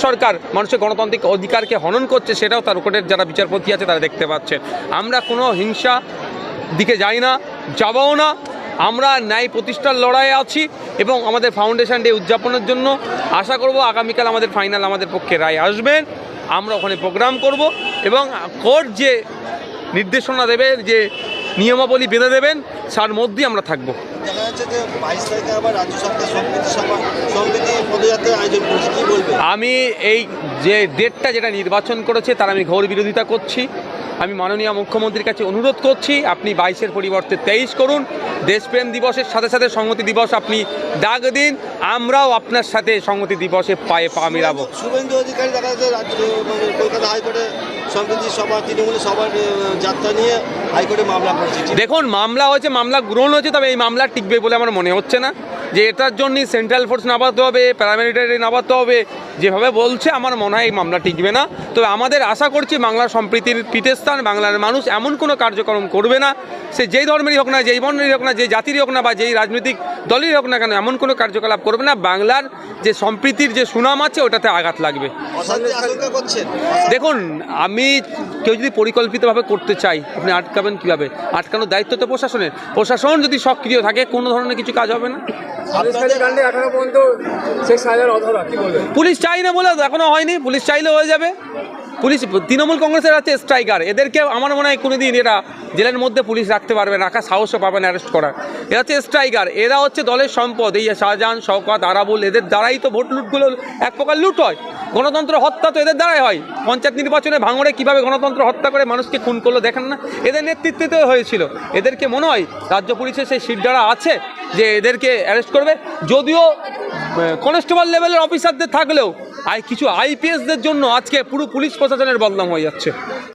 সরকার মানুষের গণতান্ত্রিক অধিকারকে হনন করছে, সেটাও তার কোর্টের যারা বিচারপতি আছে তারা দেখতে পাচ্ছেন। আমরা কোনো হিংসা দিকে যাই না, যাবও না। আমরা ন্যায় প্রতিষ্ঠার লড়াইয়ে আছি এবং আমাদের ফাউন্ডেশন ডে উদযাপনের জন্য আশা করব আগামীকাল আমাদের ফাইনাল আমাদের পক্ষে রায় আসবেন আমরা ওখানে প্রোগ্রাম করব এবং কোর্ট যে নির্দেশনা দেবে, যে নিয়মাবলী বেঁধে দেবেন, তার মধ্যেই আমরা থাকব। দেখা যাচ্ছে যে বাইশ তারিখে আবার রাজ্য সরকার সভা আয়োজন করেছে কি বলবে? আমি এই যে ডেটটা যেটা নির্বাচন করেছে তার আমি ঘোর বিরোধিতা করছি। আমি মাননীয় মুখ্যমন্ত্রীর কাছে অনুরোধ করছি আপনি বাইশের পরিবর্তে তেইশ করুন। দেশপ্রেম দিবসের সাথে সাথে সংহতি দিবস আপনি ডাক দিন আমরাও আপনার সাথে সংহতি দিবসে পায়ে পা মিলাবো। শুভেন্দু অধিকারী দেখা যাচ্ছে রাজ্য মানে কলকাতা হাইকোর্টে সম্প্রীতি সভা যাত্রা নিয়ে হাইকোর্টে মামলা করেছে। দেখুন মামলা হয়েছে মামলা গ্রহণ হয়েছে তবে এই মামলা টিকবে বলে আমার মনে হচ্ছে না। যে এটার জন্যই সেন্ট্রাল ফোর্স নামাতে হবে প্যারামিলিটারি নামাতে হবে। যেভাবে বলছে আমার মনে হয় এই মামলা টিকবে না। তবে আমাদের আশা করছি বাংলার সম্প্রীতির পীঠস্থান বাংলার মানুষ এমন কোনো কার্যক্রম করবে না। সে যেই ধর্মেরই হোক না যেই বর্ণেরই হোক না যে জাতিরই হোক না বা যেই রাজনৈতিক দলেরই হোক না কেন এমন কোনো কার্যকলাপ করবে না। বাংলার যে সম্প্রীতির যে সুনাম আছে ওটাতে আঘাত লাগবে। দেখুন আমি কেউ যদি পরিকল্পিতভাবে করতে চাই আপনি আটকাবেন কীভাবে? আটকানোর দায়িত্ব তো প্রশাসনের। প্রশাসন যদি সক্রিয় থাকে কোনো ধরনের কিছু কাজ হবে না? পুলিশ চাই না বলে এখনও হয়নি পুলিশ চাইলে হয়ে যাবে। পুলিশ তৃণমূল কংগ্রেসের আছে স্ট্রাইকার এদেরকে আমার মনে হয় কোনোদিন এরা জেলের মধ্যে পুলিশ রাখতে পারবে রাখা সাহসও পাবে না অ্যারেস্ট করার। এরা হচ্ছে স্ট্রাইকার এরা হচ্ছে দলের সম্পদ এই শাহজাহান শওকত আরাবুল এদের দ্বারাই তো ভোট লুটগুলো এক প্রকার লুট হয়। গণতন্ত্র হত্যা তো এদের দ্বারাই হয়। পঞ্চায়েত নির্বাচনে ভাঙড়ে কীভাবে গণতন্ত্র হত্যা করে মানুষকে খুন করল দেখেন না? এদের নেতৃত্বেতেও হয়েছিল। এদেরকে মনে হয় রাজ্য পুলিশের সেই সিটডারা আছে যে এদেরকে অ্যারেস্ট করবে। যদিও কনস্টেবল লেভেলের অফিসারদের থাকলেও, আই, কিছু আইপিএসদের জন্য আজকে পুরো পুলিশ প্রশাসনের বদনাম হয়ে যাচ্ছে।